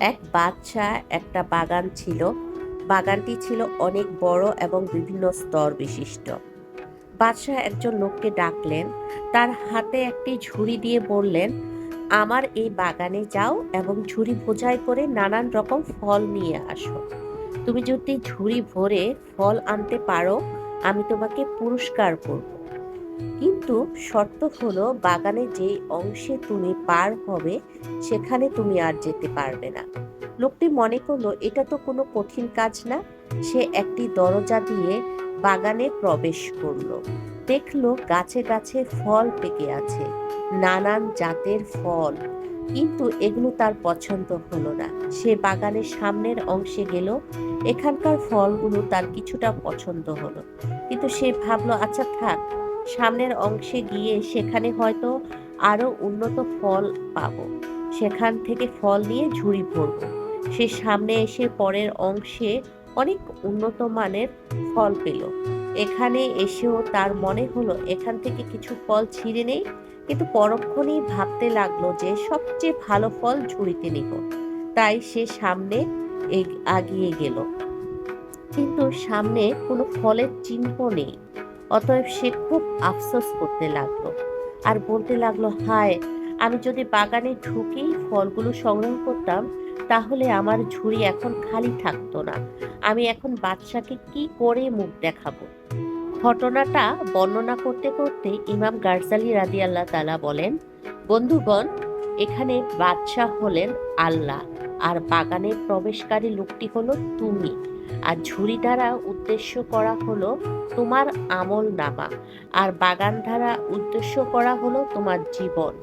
এক বাচ্চা একটা বাগান ছিল। বাগানটি ছিল অনেক বড় এবং বিভিন্ন স্তর বিশিষ্ট। বাদশাহ একজন লোককে ডাকলেন, তার হাতে একটি ঝুড়ি দিয়ে বললেন, আমার এই বাগানে যাও এবং ঝুড়ি বোঝাই করে নানান রকম ফল নিয়ে আসো। তুমি যদি ঝুড়ি ভরে ফল আনতে পারো, আমি তোমাকে পুরস্কার করব। কিন্তু শর্ত হলো বাগানে যে অংশে তুমি পার হবে, সেখানে তুমি আর যেতে পারবে না। লোকটি মনে করল, এটা তো কোনো কঠিন কাজ না। সে একটি দরজা দিয়ে বাগানে প্রবেশ করল। দেখল গাছে গাছে ফল পেকে আছে, নানান জাতের ফল। কিন্তু এগুলো তার পছন্দ হলো না। সে বাগানের সামনের অংশে গেল, এখানকার ফলগুলো তার কিছুটা পছন্দ হলো। কিন্তু সে ভাবলো আচ্ছা থাক সামনের অংশে গিয়ে সেখানে হয়তো আরও উন্নত ফল পাব। সেখান থেকে ফল নিয়ে ঝুড়ি ভরবো। সে সামনে এসে পরের অংশে অনেক উন্নত মানের ফল পেল। এখানে এসেও তার মনে হলো, এখান থেকে কিছু ফল ছিঁড়ে নেই। কিন্তু পরক্ষণেই ভাবতে লাগল যে সবচেয়ে ভালো ফল ঝুড়িতে নিব তাই সে সামনে আগিয়ে গেল। কিন্তু সামনে কোনো ফলের চিহ্ন নেই। অতএব সে খুব আফসোস করতে লাগল। আর বলতে লাগল, হায়, আমি যদি বাগানে ঢুকেই ফলগুলো সংগ্রহ করতাম, তাহলে আমার ঝুড়ি এখন খালি থাকতো না। আমি এখন বাদশাকে কি করে মুখ দেখাবো? ঘটনাটা বর্ণনা করতে করতে ইমাম গার্জালি রাদি আল্লাহ তালা বলেন, বন্ধুগণ, এখানে বাদশাহ হলেন আল্লাহ। আর বাগানে প্রবেশকারী লোকটি হলো তুমি। আর ঝুড়ি দ্বারা উদ্দেশ্য করা হলো তোমার আমল নামা। আর বাগান দ্বারা উদ্দেশ্য করা হলো তোমার জীবন।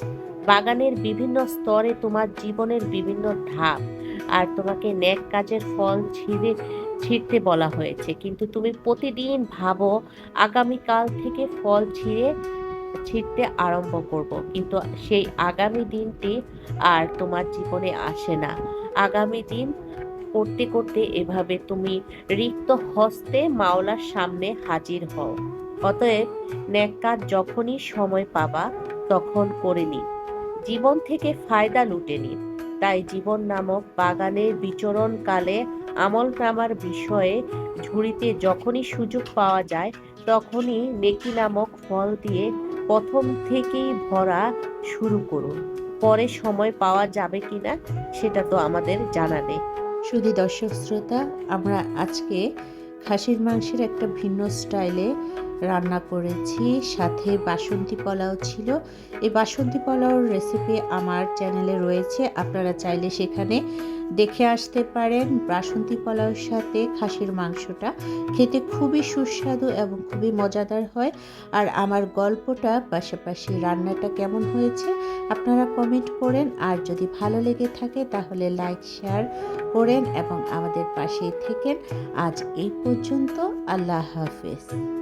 বাগানের বিভিন্ন স্তরে তোমার জীবনের বিভিন্ন ধাপ। আর তোমাকে ন্যাক কাজের ফল ছিঁড়ে, ছিঁড়তে বলা হয়েছে। কিন্তু তুমি প্রতিদিন ভাবো, আগামীকাল থেকে ফল ছিঁড়ে ছিঁড়তে আরম্ভ করব। কিন্তু সেই আগামী দিনটি আর তোমার জীবনে আসে না। আগামী দিন করতে করতে এভাবে তুমি রিক্ত হস্তে মাওলার সামনে হাজির হও। অতএব ন্যাক কাজ যখনই সময় পাবা, তখন করে নিন জীবন থেকে ফায়দা লুটে নিন তাই জীবন নামক বাগানের বিচরণকালে আমল নামার বিষয়ে ঝুড়িতে যখনই সুযোগ পাওয়া যায়, তখনই নেকি নামক ফল দিয়ে প্রথম থেকেই ভরা শুরু করুন। পরে সময় পাওয়া যাবে কিনা সেটা তো আমাদের জানা নেই। শুধু দর্শক শ্রোতা, আমরা আজকে খাসির মাংসের একটা ভিন্ন স্টাইলে রান্না করেছি, সাথে বাসন্তী পোলাও ছিল। এই বাসন্তী পোলাওর রেসিপি আমার চ্যানেলে রয়েছে, আপনারা চাইলে সেখানে দেখে আসতে পারেন। বাসন্তী পোলাওর সাথে খাসির মাংসটা খেতে খুবই সুস্বাদু এবং খুবই মজাদার হয়। আর আমার গল্পটা, পাশাপাশি রান্নাটা কেমন হয়েছে, আপনারা কমেন্ট করেন। আর যদি ভালো লেগে থাকে তাহলে লাইক শেয়ার করেন এবং আমাদের পাশেই থেকেন। আজ এই পর্যন্ত, আল্লাহ হাফেজ।